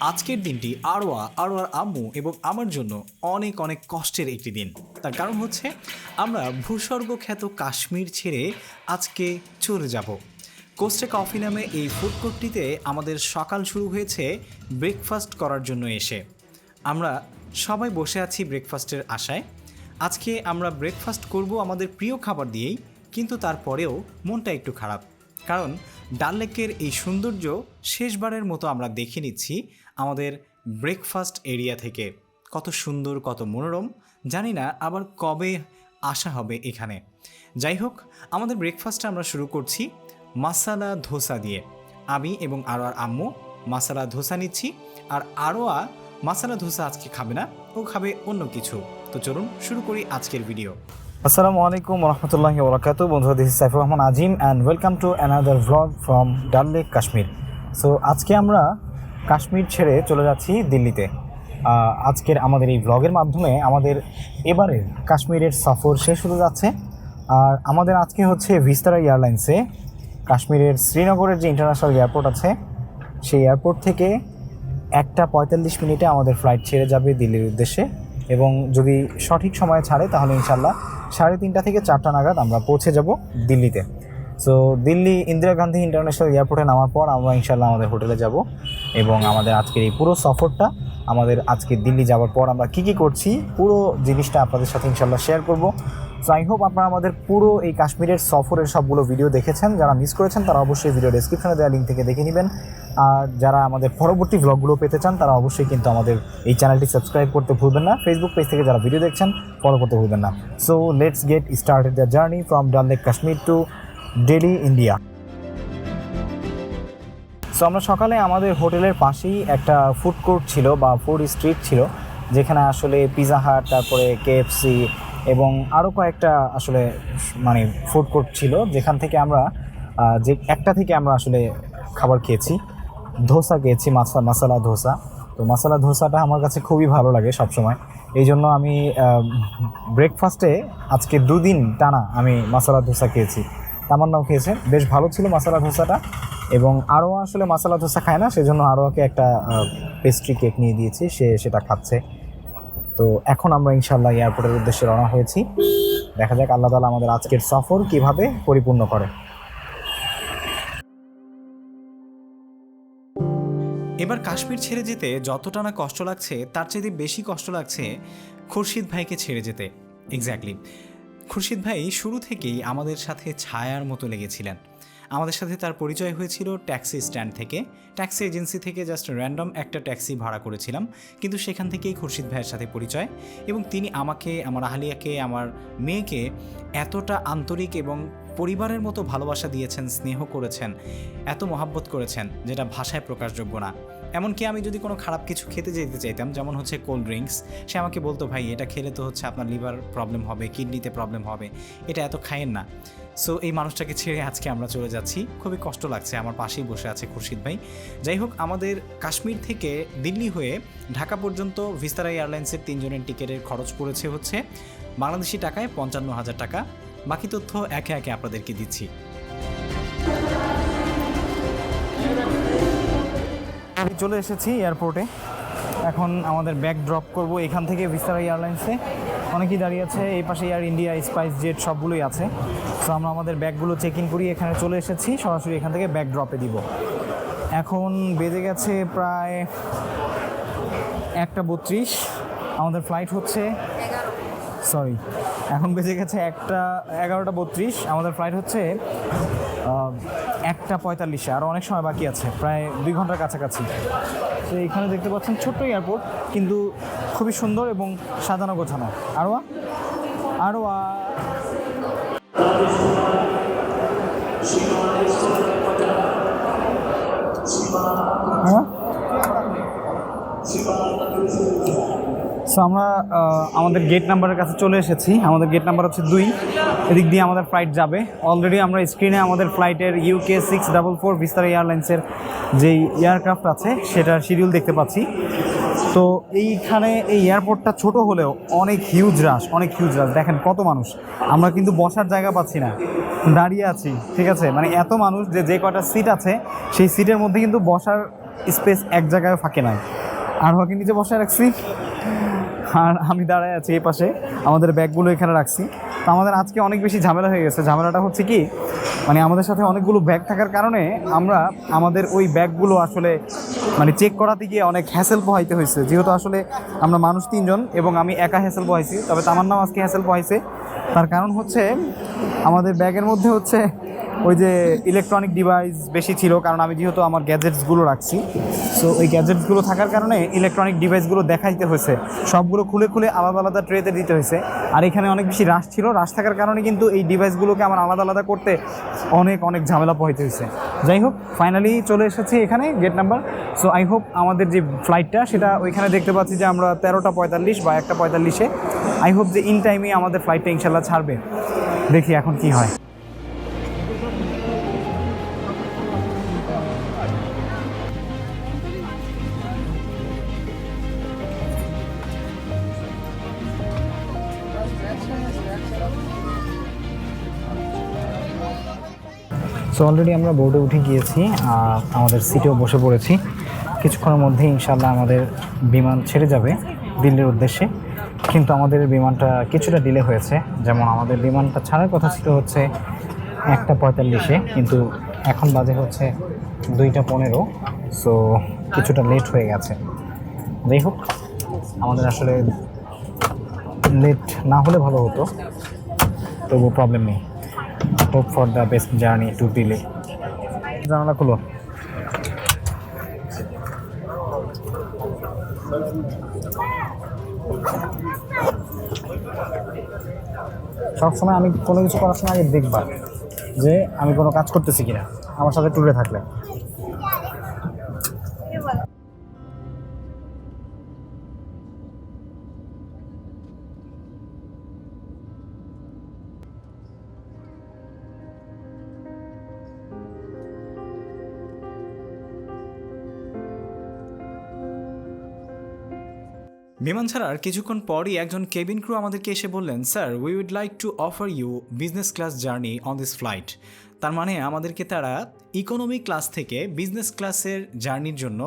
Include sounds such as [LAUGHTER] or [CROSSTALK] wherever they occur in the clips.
আজকের দিনটি আরোয়া, আরোয়ার আম্মু এবং আমার জন্য অনেক অনেক কষ্টের একটি দিন। তার কারণ হচ্ছে, আমরা ভূস্বর্গ খ্যাত কাশ্মীর ছেড়ে আজকে চলে যাব। কোস্টে কফি নামে এই ফুড কোর্টটিতে আমাদের সকাল শুরু হয়েছে ব্রেকফাস্ট করার জন্য এসে। আমরা সবাই বসে আছি ব্রেকফাস্টের আশায়। আজকে আমরা ব্রেকফাস্ট করব আমাদের প্রিয় খাবার দিয়েই, কিন্তু তারপরেও মনটা একটু খারাপ। কারণ ডাল লেকের এই সৌন্দর্য শেষবারের মতো আমরা দেখে নিচ্ছি আমাদের ব্রেকফাস্ট এরিয়া থেকে। কত সুন্দর, কত মনোরম, জানি না আবার কবে আসা হবে এখানে। যাই হোক, আমাদের ব্রেকফাস্টটা আমরা শুরু করছি মাসালা ধোসা দিয়ে। আমি এবং আরও আর আম্মু মাসালা ধোসা নিচ্ছি আর আরোয়া মাসালা ধোসা আজকে খাবে না, ও খাবে অন্য কিছু। তো চলুন শুরু করি আজকের ভিডিও। আসসালামু আলাইকুম রহমতুল্লাহ বরাকাতু বন্ধুরা this Saifur Rahman Azim and welcome to another vlog from Dal lake Kashmir so আজকে আমরা কাশ্মীর ছেড়ে চলে যাচ্ছি দিল্লিতে। আজকের আমাদের এই ভ্লগের মাধ্যমে আমাদের এবারের কাশ্মীরের সফর শেষ হতে যাচ্ছে। আর আমাদের আজকে হচ্ছে ভিস্তারা এয়ারলাইন্সে কাশ্মীরের শ্রীনগরের যে ইন্টারন্যাশনাল এয়ারপোর্ট আছে, সেই এয়ারপোর্ট থেকে একটা পঁয়তাল্লিশ মিনিটে আমাদের ফ্লাইট ছেড়ে যাবে দিল্লির উদ্দেশ্যে। এবং যদি সঠিক সময়ে ছাড়ে, তাহলে ইনশাল্লাহ সাড়ে তিনটা থেকে চারটা নাগাদ আমরা পৌঁছে যাব দিল্লিতে। সো দিল্লি ইন্দিরা গান্ধী ইন্টারন্যাশনাল এয়ারপোর্টে নামার পর আমরা ইনশাল্লাহ আমাদের হোটেলে যাব এবং আমাদের আজকের এই পুরো সফরটা, আমাদের আজকে দিল্লি যাওয়ার পর আমরা কী কী করছি, পুরো জিনিসটা আপনাদের সাথে ইনশাল্লাহ শেয়ার করব। সো আই হোপ আপনারা আমাদের পুরো এই কাশ্মীরের সফরের সবগুলো ভিডিও দেখেছেন। যারা মিস করেছেন, তারা অবশ্যই ভিডিও ডেসক্রিপশনে দেওয়া লিঙ্ক থেকে দেখে নেবেন। আর যারা আমাদের পরবর্তী ভ্লগগুলো পেতে চান, তারা অবশ্যই কিন্তু আমাদের এই চ্যানেলটি সাবস্ক্রাইব করতে ভুলবেন না। ফেসবুক পেজ থেকে যারা ভিডিও দেখছেন ফলো করতে ভুলবেন না। So let's get started the journey from Dal lake Kashmir to Delhi India so আমরা সকালে আমাদের হোটেলের পাশেই একটা ফুড কোর্ট ছিল বা ফুড স্ট্রিট ছিল, যেখানে আসলে পিজা হাট তারপরে কেএফসি এবং আরও কয়েকটা আসলে মানে ফুড কোর্ট ছিল, যেখান থেকে আমরা যে, একটা থেকে আমরা আসলে খাবার খেয়েছি। ধোসা খেয়েছি মাসা মশালা ধোসা। তো মশালা ধোসাটা আমার কাছে খুবই ভালো লাগে সবসময়। এই জন্য আমি ব্রেকফাস্টে আজকে দুদিন টানা আমি মশালা ধোসা খেয়েছি। তামান্নাও খেয়েছে। বেশ ভালো ছিল মশালা ধোসাটা। এবং আরও আসলে মশালা ধোসা খায় না, সেজন্য আরোকে একটা পেস্ট্রি কেক নিয়ে দিয়েছি, সে সেটা খাচ্ছে। তো এখন আমরা ইনশাল্লাহ এয়ারপোর্টের উদ্দেশ্যে রওনা হয়েছি। দেখা যাক আল্লাহ তালা আমাদের আজকের সফর কীভাবে পরিপূর্ণ করে। এবার কাশ্মীর ছেড়ে যেতে যতটা না কষ্ট লাগছে, তার চাইতে বেশি কষ্ট লাগছে খুরশিদ ভাইকে ছেড়ে যেতে। এক্স্যাক্টলি খুরশিদ ভাই শুরু থেকেই আমাদের সাথে ছায়ার মতো লেগেছিলেন। আমাদের সাথে তার পরিচয় হয়েছিল ট্যাক্সি স্ট্যান্ড থেকে। ট্যাক্সি এজেন্সি থেকে জাস্ট র্যান্ডম একটা ট্যাক্সি ভাড়া করেছিলাম। কিন্তু সেখান থেকেই খুরশিদ ভাইয়ের সাথে পরিচয় এবং তিনি আমাকে, আমার আহলিয়াকে, আমার মেয়েকে এতটা আন্তরিক এবং পরিবারের মতো ভালোবাসা দিয়েছেন, স্নেহ করেছেন, এত মহাব্বত করেছেন, যেটা ভাষায় প্রকাশযোগ্য না। এমনকি আমি যদি কোনো খারাপ কিছু খেতে যেতে চাইতাম, যেমন হচ্ছে কোল্ড ড্রিঙ্কস সে আমাকে বলতো, ভাই, এটা খেলে তো হচ্ছে আপনার লিভার প্রবলেম হবে কিডনিতে প্রবলেম হবে, এটা এত খায়েন না। সো এই মানুষটাকে ছেড়ে আজকে আমরা চলে যাচ্ছি। খুবই কষ্ট লাগছে, আমার পাশেই বসে আছে খুরশিদ ভাই। যাই হোক, আমাদের কাশ্মীর থেকে দিল্লি হয়ে ঢাকা পর্যন্ত ভিস্তারা এয়ারলাইন্সের তিনজনের টিকিটের খরচ পড়েছে হচ্ছে বাংলাদেশি টাকায় পঞ্চান্ন হাজার টাকা বাকি তথ্য একে একে আপনাদেরকে দিচ্ছি। আমি চলে এসেছি এয়ারপোর্টে। এখন আমাদের ব্যাগ ড্রপ করব এখান থেকে ভিস্তারা এয়ারলাইন্সে অনেকেই দাঁড়িয়ে আছে এই পাশে এয়ার ইন্ডিয়া স্পাইস জেট সবগুলোই আছে। তো আমরা আমাদের ব্যাগগুলো চেক ইন করি এখানে চলে এসেছি সরাসরি এখান থেকে ব্যাগ ড্রপে দিব। এখন বেজে গেছে প্রায় একটা বত্রিশ। আমাদের ফ্লাইট হচ্ছে সরি এখন বেজে গেছে একটা, এগারোটা বত্রিশ। আমাদের ফ্লাইট হচ্ছে একটা পঁয়তাল্লিশে। আরও অনেক সময় বাকি আছে, প্রায় দুই ঘণ্টার কাছাকাছি। তো এখানে দেখতে পাচ্ছেন ছোট্ট এয়ারপোর্ট কিন্তু খুবই সুন্দর এবং সাজানো গোছানো। আরোয়া? আরোয়া? হ্যাঁ সো আমরা আমাদের গেট নাম্বারের কাছে চলে এসেছি। আমাদের গেট নাম্বার হচ্ছে দুই। এদিক দিয়ে আমাদের ফ্লাইট যাবে। অলরেডি আমরা স্ক্রিনে আমাদের ফ্লাইটের ইউকে সিক্স ডাবল ফোর বিস্তার এয়ারলাইন্সের যেই এয়ারক্রাফট আছে, সেটার শিডিউল দেখতে পাচ্ছি। তো এইখানে এই এয়ারপোর্টটা ছোট হলেও অনেক হিউজ রাশ অনেক হিউজ রাশ দেখেন কত মানুষ। আমরা কিন্তু বসার জায়গা পাচ্ছি না। দাঁড়িয়ে আছি, ঠিক আছে? মানে এত মানুষ যে যে কটা সিট আছে, সেই সিটের মধ্যে কিন্তু বসার স্পেস এক জায়গায় ফাঁকে নাই। আর আরোহাকে নিচে বসে রাখছি। আর আমি দাঁড়ায় আছি এই পাশে। আমাদের ব্যাগগুলো এখানে রাখছি। তো আমাদের আজকে অনেক বেশি ঝামেলা হয়ে গেছে। ঝামেলাটা হচ্ছে কি মানে আমাদের সাথে অনেকগুলো ব্যাগ থাকার কারণে আমরা আমাদের ওই ব্যাগগুলো আসলে মানে চেক করাতে গিয়ে অনেক হ্যাসেল পোহাইতে হয়েছে। যেহেতু আসলে আমরা মানুষ তিনজন এবং আমি একা হ্যাসেল পোহাইছি, তবে তামান্নাও আজকে হ্যাসেল পোহাইছে। তার কারণ হচ্ছে আমাদের ব্যাগের মধ্যে হচ্ছে ওই যে ইলেকট্রনিক ডিভাইস বেশি ছিল, কারণ আমি যেহেতু আমার গ্যাজেটসগুলো রাখছি। সো ওই গ্যাজেটসগুলো থাকার কারণে ইলেকট্রনিক ডিভাইসগুলো দেখাইতে হয়েছে। সবগুলো খুলে খুলে আলাদা আলাদা ট্রেতে দিতে হয়েছে। আর এখানে অনেক বেশি রাশ ছিল। রাশ থাকার কারণে কিন্তু এই ডিভাইসগুলোকে আমার আলাদা আলাদা করতে অনেক অনেক ঝামেলা পোহাইতে হয়েছে। যাই হোক ফাইনালি চলে এসেছি এখানে gate number so I hope আমাদের যে ফ্লাইটটা সেটা ওইখানে দেখতে পাচ্ছি যে আমরা তেরোটা পঁয়তাল্লিশ বা একটা পঁয়তাল্লিশে। আই হোপ যে ইন টাইমে আমাদের ফ্লাইটটা ইনশাল্লাহ ছাড়বে। দেখি এখন কি হয়। সো অলরেডি আমরা বোর্ডে উঠে গিয়েছি, আর আমাদের সিটেও বসে পড়েছি। কিছুক্ষণের মধ্যে ইনশাল্লাহ আমাদের বিমান ছেড়ে যাবে দিল্লির উদ্দেশ্যে। কিন্তু আমাদের বিমানটা কিছুটা ডিলে হয়েছে। যেমন আমাদের বিমানটা ছাড়ার কথা ছিল হচ্ছে একটা পঁয়তাল্লিশে, কিন্তু এখন বাজে হচ্ছে দুইটা পনেরো। সো কিছুটা লেট হয়ে গেছে। যাই হোক, আমাদের আসলে লেট না হলে ভালো হতো। তবু প্রবলেম নেই। Hope for the best journey to Delhi জানালা খুলো। সবসময় আমি কোনো কিছু করার সময় আগে যে আমি কোনো কাজ করতেছি কিনা, আমার সাথে ট্যুরে থাকলে। বিমান ছাড়ার কিছুক্ষণ পরই একজন কেবিন ক্রু আমাদেরকে এসে বললেন sir we would like to offer you business class journey on this flight তার মানে আমাদেরকে তারা ইকোনমি ক্লাস থেকে বিজনেস ক্লাসের জার্নির জন্য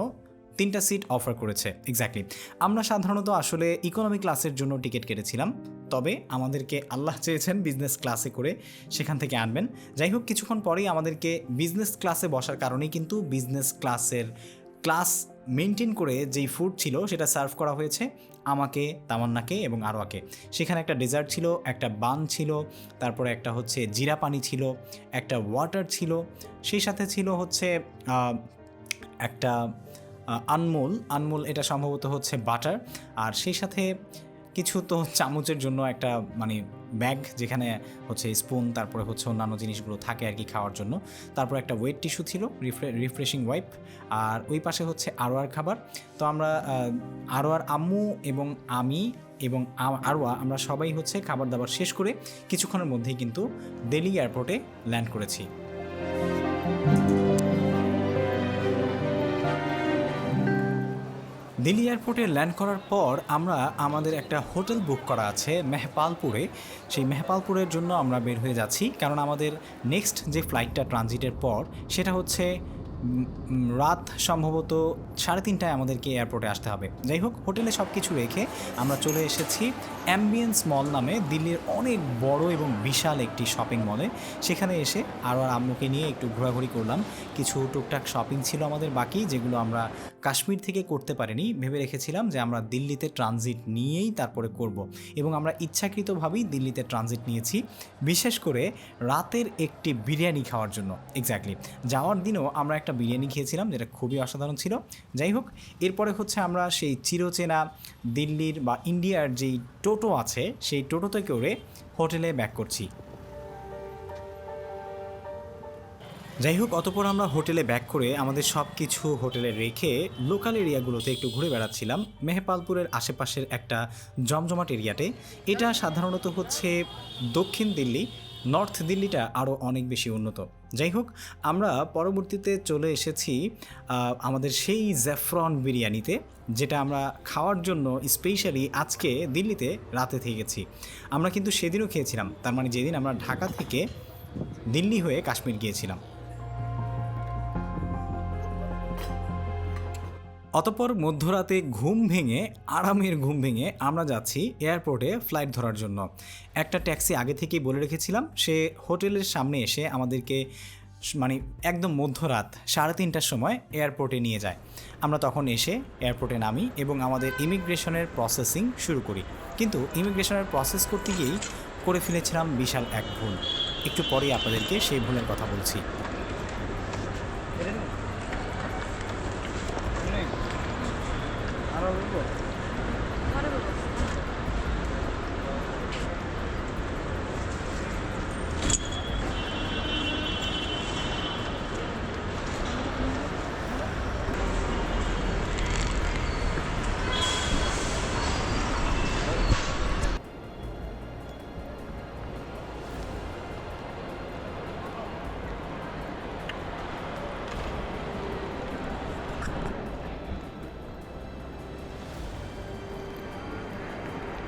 তিনটা সিট অফার করেছে। এক্স্যাক্টলি আমরা সাধারণত আসলে ইকোনমি ক্লাসের জন্য টিকিট কেটেছিলাম, তবে আমাদেরকে আল্লাহ চেয়েছেন বিজনেস ক্লাসে করে সেখান থেকে আনবেন। যাই হোক, কিছুক্ষণ পরেই আমাদেরকে বিজনেস ক্লাসে বসার কারণেই কিন্তু বিজনেস ক্লাসের ক্লাস মেনটেন করে যেই ফুড ছিল সেটা সার্ভ করা হয়েছে আমাকে, তামান্নাকে এবং আরও আরোয়াকে। সেখানে একটা ডেজার্ট ছিল, একটা বান ছিল, তারপরে একটা হচ্ছে জিরা পানি ছিল, একটা ওয়াটার ছিল, সেই সাথে ছিল হচ্ছে একটা আনমোল। আনমোল এটা সম্ভবত হচ্ছে বাটার। আর সেই সাথে কিছু তো চামচের জন্য একটা মানে ব্যাগ যেখানে হচ্ছে স্পুন তারপরে হচ্ছে অন্যান্য জিনিসগুলো থাকে আর কি খাওয়ার জন্য। তারপর একটা ওয়েট টিস্যু ছিল রিফ্রেশিং ওয়াইপ আর ওই পাশে হচ্ছে আরোয়ার খাবার। তো আমরা আহ, আরোয়ার আম্মু এবং আমি এবং আরোয়া আমরা সবাই হচ্ছে খাবার দাবার শেষ করে কিছুক্ষণের মধ্যেই কিন্তু দিল্লি এয়ারপোর্টে ল্যান্ড করেছি। দিল্লি এয়ারপোর্টে ল্যান্ড করার পর আমরা আমাদের একটা হোটেল বুক করা আছে মেহপালপুরে। সেই মেহপালপুরের জন্য আমরা বের হয়ে যাচ্ছি। কারণ আমাদের নেক্সট যে ফ্লাইটটা ট্রানজিটের পর, সেটা হচ্ছে রাত সম্ভবত সাড়ে তিনটায় আমাদেরকে এয়ারপোর্টে আসতে হবে। যাই হোক, হোটেলে সব কিছু রেখে আমরা চলে এসেছি অ্যাম্বিয়েন্স মল নামে দিল্লির অনেক বড় এবং বিশাল একটি শপিং মলে সেখানে এসে আরও আর আম্মুকে নিয়ে একটু ঘোরাঘুরি করলাম। কিছু টুকটাক শপিং ছিল আমাদের বাকি, যেগুলো আমরা কাশ্মীর থেকে করতে পারিনি। ভেবে রেখেছিলাম যে আমরা দিল্লিতে ট্রানজিট নিয়েই তারপরে করব। এবং আমরা ইচ্ছাকৃতভাবেই দিল্লিতে ট্রানজিট নিয়েছি, বিশেষ করে রাতের একটি বিরিয়ানি খাওয়ার জন্য। এক্স্যাক্টলি যাওয়ার দিনও আমরা একটা বিরিয়ানি খেয়েছিলাম, যেটা খুবই অসাধারণ ছিল। যাই হোক, এরপরে হচ্ছে আমরা সেই চিরচেনা দিল্লির বা ইন্ডিয়ার যেই টোটো আছে, সেই টোটোতে করে হোটেলে ব্যাক করছি। যাই হোক, অতপর আমরা হোটেলে ব্যাক করে আমাদের সব কিছু হোটেলে রেখে লোকাল এরিয়াগুলোতে একটু ঘুরে বেড়াচ্ছিলাম। মেহপালপুরের আশেপাশের একটা জমজমাট এরিয়াতে এটা সাধারণত হচ্ছে দক্ষিণ দিল্লি, নর্থ দিল্লিটা আরও অনেক বেশি উন্নত। যাই হোক, আমরা পরবর্তীতে চলে এসেছি আমাদের সেই জ্যাফরন বিরিয়ানিতে, যেটা আমরা খাওয়ার জন্য স্পেশালি আজকে দিল্লিতে রাতে থেকে গেছি আমরা কিন্তু সেদিনও খেয়েছিলাম, তার মানে যেদিন আমরা ঢাকা থেকে দিল্লি হয়ে কাশ্মীর গিয়েছিলাম। অতপর মধ্যরাতে ঘুম ভেঙে, আরামের ঘুম ভেঙে আমরা যাচ্ছি এয়ারপোর্টে ফ্লাইট ধরার জন্য। একটা ট্যাক্সি আগে থেকেই বলে রেখেছিলাম, সে হোটেলের সামনে এসে আমাদেরকে মানে একদম মধ্যরাত সাড়ে তিনটার সময় এয়ারপোর্টে নিয়ে যায়। আমরা তখন এসে এয়ারপোর্টে নামি এবং আমাদের ইমিগ্রেশনের প্রসেসিং শুরু করি। কিন্তু ইমিগ্রেশনের প্রসেস করতে গিয়েই করে ফেলেছিলাম বিশাল এক ভুল। একটু পরেই আপনাদেরকে সেই ভুলের কথা বলছি। over with.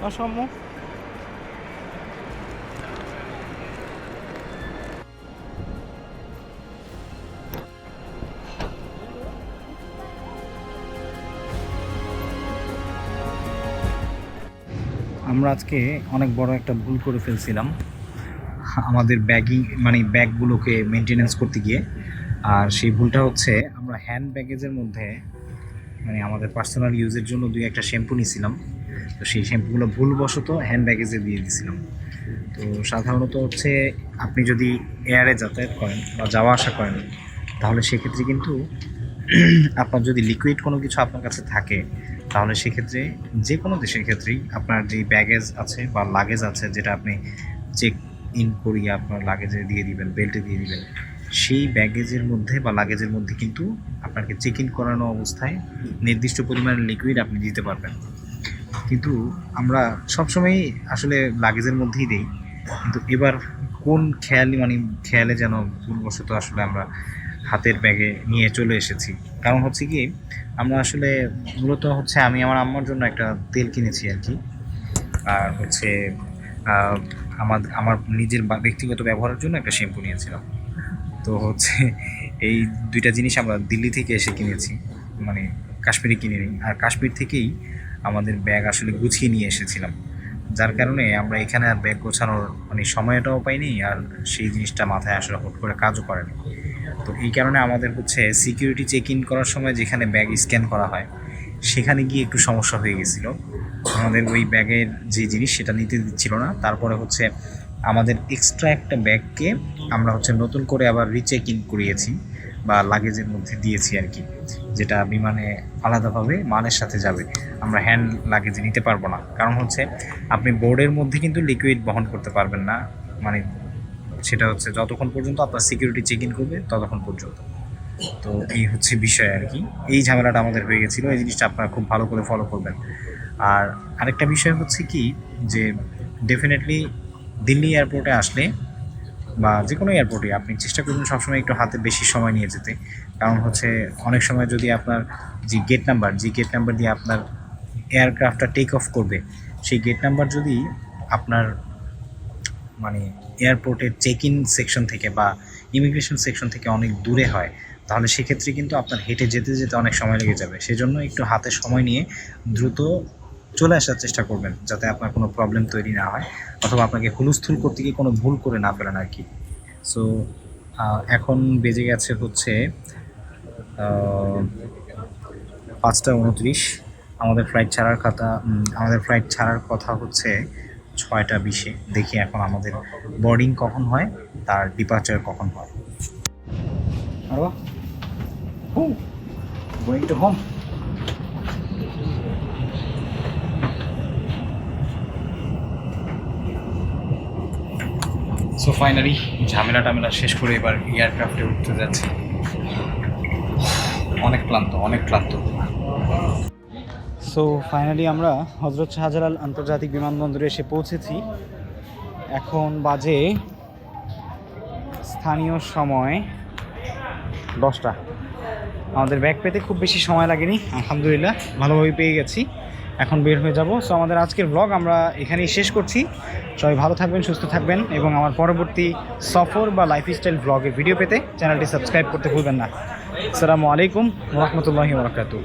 অসম্য আমরা আজকে অনেক বড় একটা ভুল করে ফেলছিলাম। আমাদের ব্যাগিং মানে ব্যাগগুলোকে মেনটেনেন্স করতে গিয়ে। আর সেই ভুলটা হচ্ছে আমরা হ্যান্ড ব্যাগেজের মধ্যে মানে আমাদের পার্সোনাল ইউজের জন্য দুই একটা শ্যাম্পু নিয়েছিলাম। তো সেই শ্যাম্পুগুলো ভুলবশত হ্যান্ড ব্যাগেজে দিয়ে দিয়েছিলাম তো সাধারণত হচ্ছে আপনি যদি এয়ারে যাতায়াত করেন বা যাওয়া আসা করেন, তাহলে সেক্ষেত্রে কিন্তু [CLEARS THROAT] আপনার যদি লিকুইড কোনো কিছু আপনার কাছে থাকে, তাহলে সেক্ষেত্রে যে কোনো দেশের ক্ষেত্রেই আপনার যে ব্যাগেজ আছে বা লাগেজ আছে যেটা আপনি চেক ইন করিয়ে আপনার লাগেজে দিয়ে দিবেন বেল্টে দিয়ে দিবেন, সেই ব্যাগেজের মধ্যে বা লাগেজের মধ্যে কিন্তু আপনাকে চেক ইন করানো অবস্থায় নির্দিষ্ট পরিমাণ লিকুইড আপনি দিতে পারবেন। কিন্তু আমরা সবসময় আসলে লাগেজের মধ্যেই দিই। কিন্তু এবার কোন খেয়ালি মানে খেয়ালে যেন ভুলবশত আসলে আমরা হাতের ব্যাগে নিয়ে চলে এসেছি। কারণ হচ্ছে কি, আমরা আসলে মূলত হচ্ছে আমি আমার আম্মার জন্য একটা তেল কিনেছি আর কি। আর হচ্ছে আমার আমার নিজের ব্যক্তিগত ব্যবহারের জন্য একটা শ্যাম্পু নিয়েছিলাম। তো হচ্ছে এই দুইটা জিনিস আমরা দিল্লি থেকে এসে কিনেছি। মানে কাশ্মীরে কিনে নিই। আর কাশ্মীর থেকেই আমাদের ব্যাগ আসলে গুছিয়ে নিয়ে এসেছিলাম। যার কারণে আমরা এখানে আর ব্যাগ গোছানোর মানে সময়টাও পাইনি আর সেই জিনিসটা মাথায় আসলে হুট করে কাজও করেনি। তো এই কারণে আমাদের হচ্ছে সিকিউরিটি চেক ইন করার সময় যেখানে ব্যাগ স্ক্যান করা হয়, সেখানে গিয়ে একটু সমস্যা হয়ে গেছিল। আমাদের ওই ব্যাগের যে জিনিস সেটা নিতে দিচ্ছিল না। তারপরে হচ্ছে আমাদের এক্সট্রা একটা ব্যাগকে আমরা হচ্ছে নতুন করে আবার রিচেক ইন করিয়েছি। বা লাগেজের মধ্যে দিয়েছি আর কি, যেটা বিমানে আলাদাভাবে মালের সাথে যাবে। আমরা হ্যান্ড লাগেজে নিতে পারব না। কারণ হচ্ছে, আপনি বোর্ডের মধ্যে কিন্তু লিকুইড বহন করতে পারবেন না। মানে সেটা হচ্ছে, যতক্ষণ পর্যন্ত আপনার সিকিউরিটি চেক ইন করবে, ততক্ষণ পর্যন্ত। তো এই হচ্ছে বিষয় আর কি। এই ঝামেলাটা আমাদের হয়ে গেছিল। এই জিনিসটা আপনারা খুব ভালো করে ফলো করবেন। আর আরেকটা বিষয় হচ্ছে কি, যে ডেফিনেটলি দিল্লি এয়ারপোর্টে আসলে বা যে কোনো এয়ারপোর্টে আপনি চেষ্টা করবেন সবসময় একটু হাতে বেশি সময় নিয়ে যেতে। কারণ হচ্ছে অনেক সময় যদি আপনার যে গেট নাম্বার যে গেট নাম্বার দিয়ে আপনার এয়ারক্রাফটটা টেক অফ করবে, সেই গেট নাম্বার যদি আপনার মানে এয়ারপোর্টের চেক ইন সেকশন থেকে বা ইমিগ্রেশন সেকশন থেকে অনেক দূরে হয়, তাহলে সেক্ষেত্রে কিন্তু আপনার হেঁটে যেতে যেতে অনেক সময় লেগে যাবে। সেজন্য একটু হাতে সময় নিয়ে দ্রুত চলে আসার চেষ্টা করবেন যাতে আপনার কোনো প্রবলেম তৈরি না হয় অথবা আপনাকে হুলস্থুল করতে গিয়ে কোনো ভুল করে না ফেলেন আর কি। সো এখন বেজে গেছে হচ্ছে পাঁচটা উনত্রিশ। আমাদের ফ্লাইট ছাড়ার কথা আমাদের ফ্লাইট ছাড়ার কথা হচ্ছে ছয়টা বিশে। দেখি এখন আমাদের বোর্ডিং কখন হয়, তার ডিপার্চার কখন হয়। আরও going to home so finally ঝামেলা টামেলা শেষ করে এবার এয়ারক্রাফটে উঠতে যাচ্ছে। অনেক ক্লান্ত অনেক ক্লান্ত। সো ফাইনালি আমরা হজরত শাহজালাল আন্তর্জাতিক বিমানবন্দরে এসে পৌঁছেছি। এখন বাজে স্থানীয় সময় দশটা। আমাদের ব্যাগ পেতে খুব বেশি সময় লাগেনি, আলহামদুলিল্লাহ ভালোভাবে পেয়ে গেছি। এখন বের হয়ে যাব। সো আমাদের আজকের ব্লগ আমরা এখানেই শেষ করছি। সবাই ভালো থাকবেন, সুস্থ থাকবেন এবং আমার পরবর্তী সফর বা লাইফস্টাইল ব্লগের ভিডিও পেতে চ্যানেলটি সাবস্ক্রাইব করতে ভুলবেন না। আসসালামু আলাইকুম রহমতুল্লাহি বরকাতু